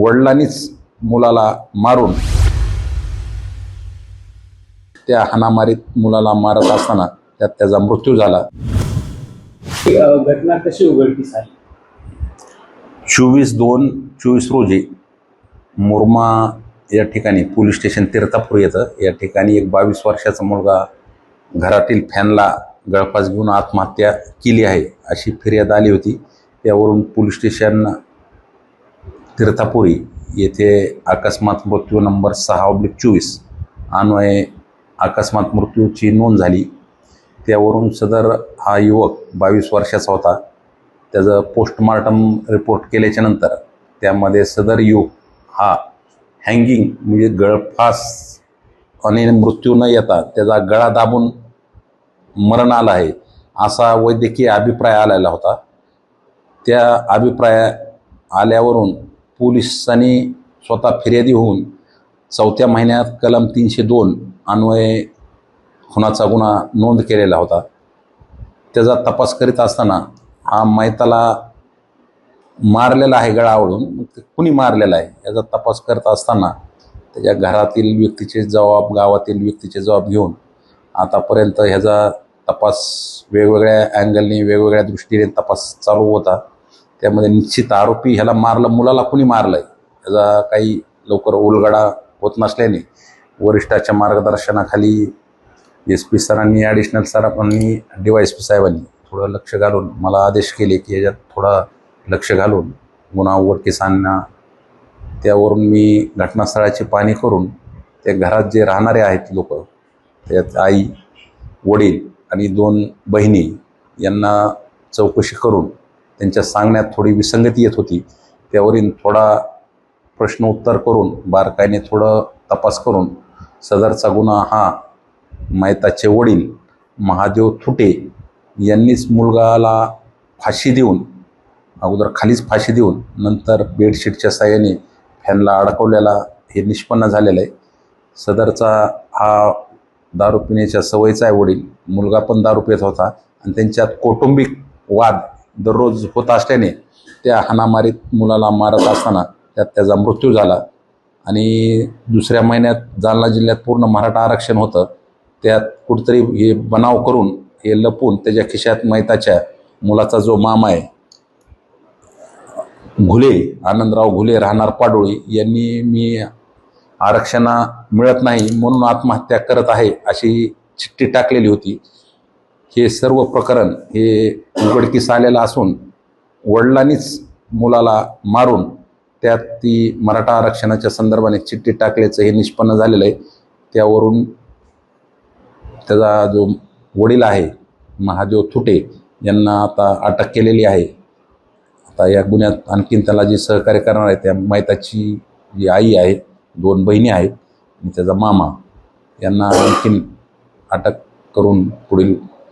वडिलांनीच मुलाला मारून त्या हाणामारीत मुलाला मारत असताना त्यात त्याचा मृत्यू झाला. घटना कशी उघडकीस आली? चोवीस दोन चोवीस रोजी मुरमा या ठिकाणी पोलीस स्टेशन तीर्थापूर येतं. या ठिकाणी एक बावीस वर्षाचा मुलगा घरातील फॅनला गळफास घेऊन आत्महत्या केली आहे अशी फिर्याद आली होती. त्यावरून पोलीस स्टेशन तीर्थापुरी येथे अकस्मात मृत्यू नंबर सहा ऑब्लिक चोवीस. अन्वये अकस्मात मृत्यूची नोंद झाली. त्यावरून सदर हा युवक बावीस वर्षाचा होता. त्याचं पोस्टमार्टम रिपोर्ट केल्याच्यानंतर त्यामध्ये सदर युवक हा हँगिंग म्हणजे गळफास आणि मृत्यू न येता त्याचा गळा दाबून मरण आलं आहे असा वैद्यकीय अभिप्राय आलेला होता. त्या अभिप्राय आल्यावरून पोलिसांनी स्वतः फिर्यादी होऊन चौथ्या महिन्यात कलम तीनशे दोन अन्वये खुनाचा गुन्हा नोंद केलेला होता. त्याचा तपास करीत असताना हा मैताला मारलेला आहे गळावळून मग ते कुणी मारलेला आहे याचा तपास करत असताना त्याच्या घरातील व्यक्तीचे जबाब गावातील व्यक्तीचे जबाब घेऊन आतापर्यंत ह्याचा तपास वेगवेगळ्या अँगलने वेगवेगळ्या दृष्टीने तपास चालू होता. त्यामध्ये निश्चित आरोपी ह्याला मारलं मुलाला कुणी मारलं आहे त्याचा काही लवकर उलगडा होत नसल्याने वरिष्ठाच्या मार्गदर्शनाखाली एस पी सरांनी ॲडिशनल सरांनी डी वाय एस पी साहेबांनी थोडं लक्ष घालून मला आदेश केले की याच्यात थोडा लक्ष घालून गुन्हा उघडकीस त्यावरून मी घटनास्थळाची पाणी करून त्या घरात जे राहणारे आहेत लोक त्यात आई वडील आणि दोन बहिणी यांना चौकशी करून त्यांच्या सांगण्यात थोडी विसंगती येत होती. त्यावरील थोडा प्रश्न उत्तर करून बारकाईने थोडं तपास करून सदरचा गुन्हा हा मैताचे वडील महादेव थुटे यांनीच मुलगाला फाशी देऊन अगोदर खालीच फाशी देऊन नंतर बेडशीटच्या साह्याने फॅनला अडकवलेला हे निष्पन्न झालेलं आहे. सदरचा हा दारू पिण्याच्या सवयीचा आहे वडील. मुलगा पण दारू पित होता आणि त्यांच्यात कौटुंबिक वाद दररोज होत असल्याने त्या हाणामारीत मुलाला मारत असताना त्यात त्याचा मृत्यू झाला. आणि दुसऱ्या महिन्यात जालना जिल्ह्यात पूर्ण मराठा आरक्षण होतं. त्यात कुठंतरी हे बनाव करून हे लपून त्याच्या खिशात मैताच्या मुलाचा जो मामा आहे घुले आनंदराव घुले राहणार पाडोळी यांनी मी आरक्षणा मिळत नाही म्हणून आत्महत्या करत आहे अशी चिठ्ठी टाकलेली होती. हे सर्व प्रकरण हे उघडकीस आलेलं असून वडिलांनीच मुलाला मारून त्यात ती मराठा आरक्षणाच्या संदर्भाने चिठ्ठी टाकल्याचं हे निष्पन्न झालेलं आहे. त्यावरून त्याचा जो वडील आहे महादेव थुटे यांना आता अटक केलेली आहे. आता या गुन्ह्यात आणखीन त्याला जे सहकार्य करणार आहे त्या मैताची जी आई आहे दोन बहिणी आहेत आणि त्याचा मामा यांना आणखीन अटक करून पुढील